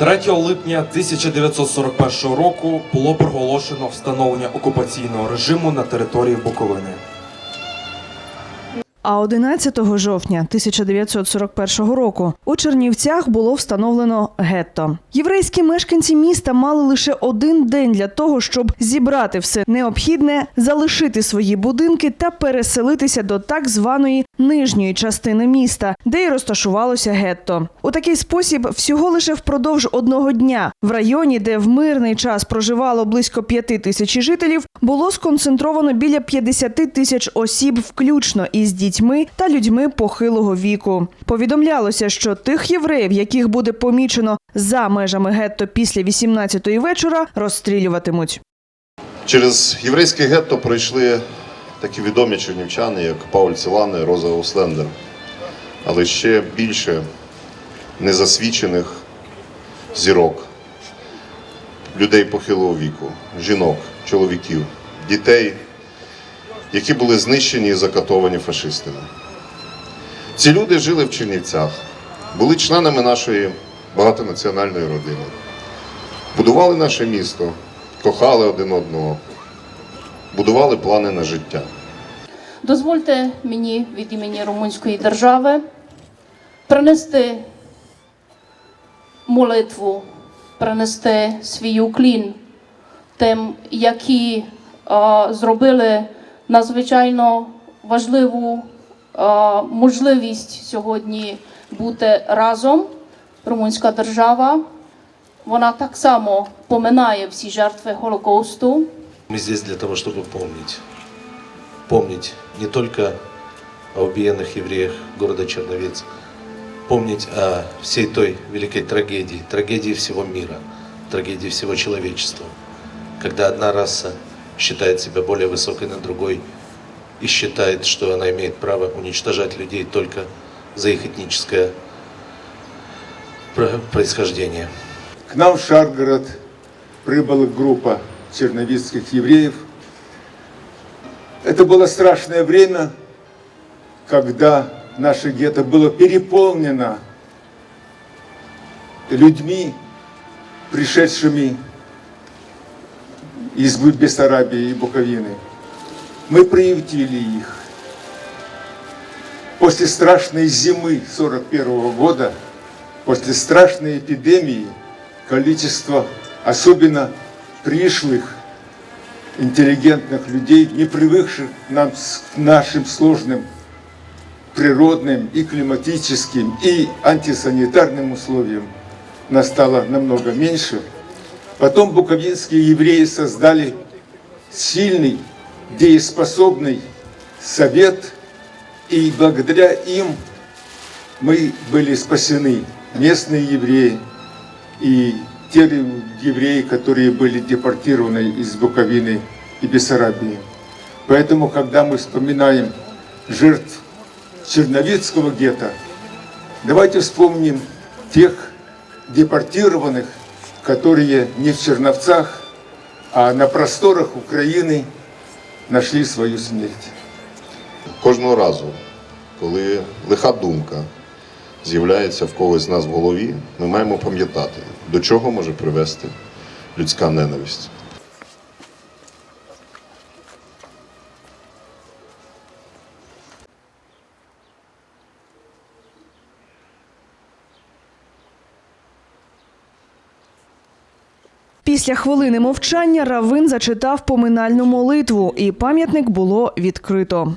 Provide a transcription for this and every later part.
3 липня 1941 року було проголошено встановлення окупаційного режиму на території Буковини. А 11 жовтня 1941 року у Чернівцях було встановлено гетто. Єврейські мешканці міста мали лише один день для того, щоб зібрати все необхідне, залишити свої будинки та переселитися до так званої нижньої частини міста, де й розташувалося гетто. У такий спосіб всього лише впродовж одного дня в районі, де в мирний час проживало близько п'яти тисяч жителів, було сконцентровано біля 50 тисяч осіб, включно із дітьми та людьми похилого віку. Повідомлялося, що тих євреїв, яких буде помічено за межами гетто після 18-ї вечора, розстрілюватимуть. Через єврейське гетто пройшли такі відомі чернівчани, як Пауль Цілани, Роза Ослендер, але ще більше незасвічених зірок, людей похилого віку, жінок, чоловіків, дітей, які були знищені і закатовані фашистами. Ці люди жили в Чернівцях, були членами нашої багатонаціональної родини, будували наше місто, кохали один одного, будували плани на життя. Дозвольте мені від імені Румунської держави принести молитву, принести свій уклін тим, які а, зробили надзвичайно важливу а, можливість сьогодні бути разом. Румунська держава, вона так само поминає всі жертви Голокосту. Мы здесь для того, чтобы помнить. Помнить не только о убиенных евреях города Черновец, помнить о всей той великой трагедии, трагедии всего мира, трагедии всего человечества, когда одна раса считает себя более высокой над другой и считает, что она имеет право уничтожать людей только за их этническое про- происхождение. К нам в Шаргород прибыла группа черновицких евреев. Это было страшное время, когда наше гетто было переполнено людьми, пришедшими из Бессарабии и Буковины. Мы приютили их. После страшной зимы 41 года, после страшной эпидемии, количество особенно пришлых, интеллигентных людей, не привыкших нам, к нашим сложным природным и климатическим и антисанитарным условиям, нас стало намного меньше. Потом буковинские евреи создали сильный, дееспособный совет, и благодаря им мы были спасены, местные евреи и те евреи, которые были депортированы из Буковины и Бессарабии. Поэтому, когда мы вспоминаем жертв Черновицкого гетто, давайте вспомним тех депортированных, которые не в Черновцах, а на просторах Украины нашли свою смерть. Кожного разу, коли лиха думка з'являється в когось з нас в голові, ми маємо пам'ятати, до чого може привести людська ненависть. Після хвилини мовчання Равин зачитав поминальну молитву, і пам'ятник було відкрито.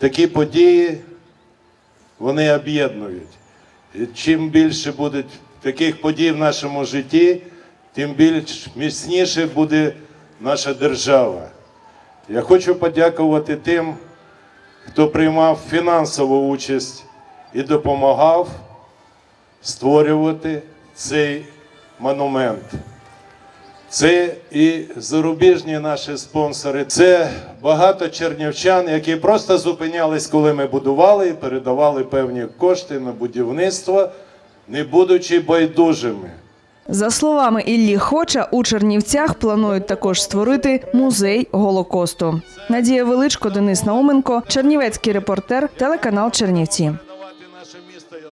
Такі події вони об'єднують. Чим більше буде таких подій в нашому житті, тим більш міцніше буде наша держава. Я хочу подякувати тим, хто приймав фінансову участь і допомагав створювати цей монумент. Це і зарубіжні наші спонсори, це багато чернівчан, які просто зупинялись, коли ми будували і передавали певні кошти на будівництво, не будучи байдужими. За словами Іллі Хоча, у Чернівцях планують також створити музей Голокосту. Надія Величко, Денис Науменко, Чернівецький репортер, телеканал Чернівці.